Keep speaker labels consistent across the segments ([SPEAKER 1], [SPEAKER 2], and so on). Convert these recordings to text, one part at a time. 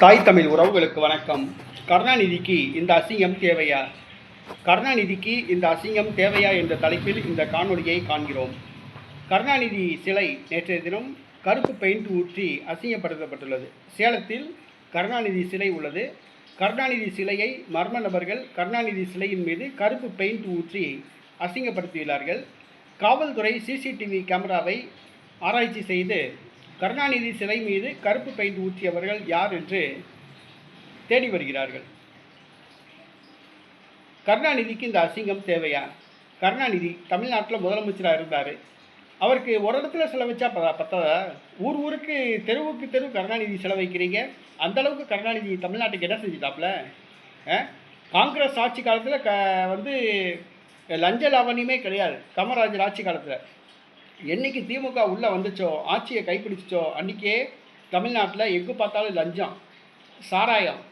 [SPEAKER 1] தாய் தமிழ் உறவுகளுக்கு வணக்கம். கருணாநிதிக்கு இந்த அசிங்கம் தேவையா? கருணாநிதிக்கு இந்த அசிங்கம் தேவையா என்ற தலைப்பில் இந்த காணொலியை காண்கிறோம். கருணாநிதி சிலை நேற்றைய தினம் கருப்பு பெயிண்ட் ஊற்றி அசிங்கப்படுத்தப்பட்டுள்ளது. சேலத்தில் கருணாநிதி சிலை உள்ளது. கருணாநிதி சிலையை மர்ம நபர்கள் கருணாநிதி சிலையின் மீது கருப்பு பெயிண்ட் ஊற்றி அசிங்கப்படுத்தியுள்ளார்கள். காவல்துறை சிசிடிவி கேமராவை ஆராய்ச்சி செய்து கருணாநிதி சிலை மீது கருப்பு பெயிண்ட் ஊற்றியவர்கள் யார் என்று தேடி வருகிறார்கள். கருணாநிதிக்கு இந்த அசிங்கம் தேவையா? கருணாநிதி தமிழ்நாட்டில் முதலமைச்சராக இருந்தார். அவருக்கு ஒரு இடத்துல செலவிச்சா ப பத்தாதா? ஊர் ஊருக்கு தெருவுக்கு தெரு கருணாநிதி செலவைக்கிறீங்க அந்த அளவுக்கு கருணாநிதி தமிழ்நாட்டுக்கு என்ன செஞ்சுட்டாப்புல? ஆ? காங்கிரஸ் ஆட்சி காலத்தில் க வந்து லஞ்ச லாவணியமே கிடையாது. காமராஜர் ஆட்சி காலத்தில். என்னைக்கு திமுக உள்ளே வந்துச்சோ ஆட்சியை கைப்பிடிச்சோ அன்றைக்கே தமிழ்நாட்டில் எங்கு பார்த்தாலும் லஞ்சம் சாராயம்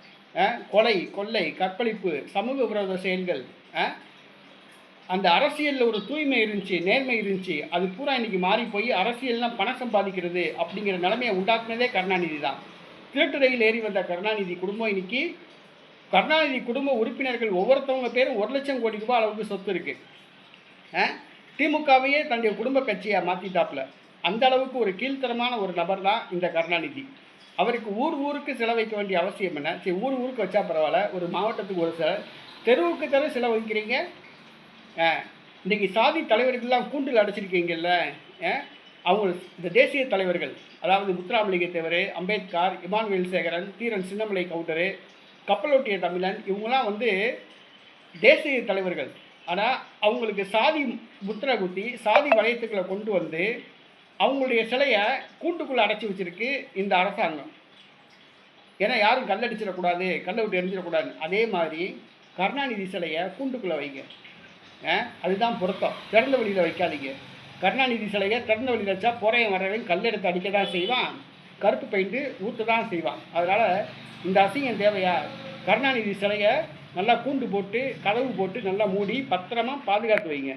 [SPEAKER 1] கொலை கொள்ளை கற்பழிப்பு சமூக விரோத செயல்கள் அந்த அரசியலில் ஒரு தூய்மை இருந்துச்சு நேர்மை இருந்துச்சு அது பூரா இன்னைக்கு மாறி போய் அரசியல்லாம் பணம் சம்பாதிக்கிறது அப்படிங்கிற நிலைமையை உண்டாக்குனதே கருணாநிதி தான். திருட்டு ரயில் ஏறி வந்த கருணாநிதி குடும்பம் இன்றைக்கி கருணாநிதி குடும்ப உறுப்பினர்கள் ஒவ்வொருத்தவங்க பேரும் ஒரு லட்சம் கோடி ரூபாய் அளவுக்கு சொத்து இருக்குது திமுகவையே தன்னுடைய குடும்ப கட்சியாக மாற்றிட்டாப்புல அந்த அளவுக்கு ஒரு கீழ்த்தரமான ஒரு நபர் தான் இந்த கருணாநிதி. அவருக்கு ஊர் ஊருக்கு செலவைக்க வேண்டிய அவசியம் என்ன? சரி ஊர் ஊருக்கு வச்சா பரவாயில்ல. ஒரு மாவட்டத்துக்கு ஒரு சில தெருவுக்கு தெரு செலவழிக்கிறீங்க அஹ், இன்றைக்கி சாதி தலைவர்கள்லாம் கூண்டில் அடைச்சிருக்கீங்கல்ல அவங்க இந்த தேசிய தலைவர்கள் அதாவது முத்துராமலிங்க தேவர் அம்பேத்கர் இமானுவேல் சேகரன் தீரன் சின்னமலை கவுண்டரு கப்பலோட்டிய தமிழன் இவங்களாம் வந்து தேசிய தலைவர்கள். ஆனால் அவங்களுக்கு சாதி முத்திரை குத்தி சாதி வளையத்துக்களை கொண்டு வந்து அவங்களுடைய சிலையை கூட்டுக்குள்ளே அடைச்சி வச்சிருக்கு இந்த அரசாங்கம். ஏன்னா யாரும் கல்லடிச்சிடக்கூடாது கல்லை விட்டு எரிஞ்சிடக்கூடாது அதே மாதிரி கருணாநிதி சிலையை கூண்டுக்குள்ளே வைங்க. அதுதான் பொருத்தம். திறந்த வெளியில் வைக்காதீங்க. கருணாநிதி சிலையை திறந்த வழியில் வச்சா போறையன் வர்றவன் கல்லெடுத்து அடிக்க தான் செய்வான். கருப்பு பெயிண்ட்டு ஊற்ற தான் செய்வான். அதனால் இந்த அசிங்கம் தேவையா? கருணாநிதி சிலையை நல்லா கூண்டு போட்டு கதவு போட்டு நல்லா மூடி பத்திரமா பாதுகாத்து வைங்க.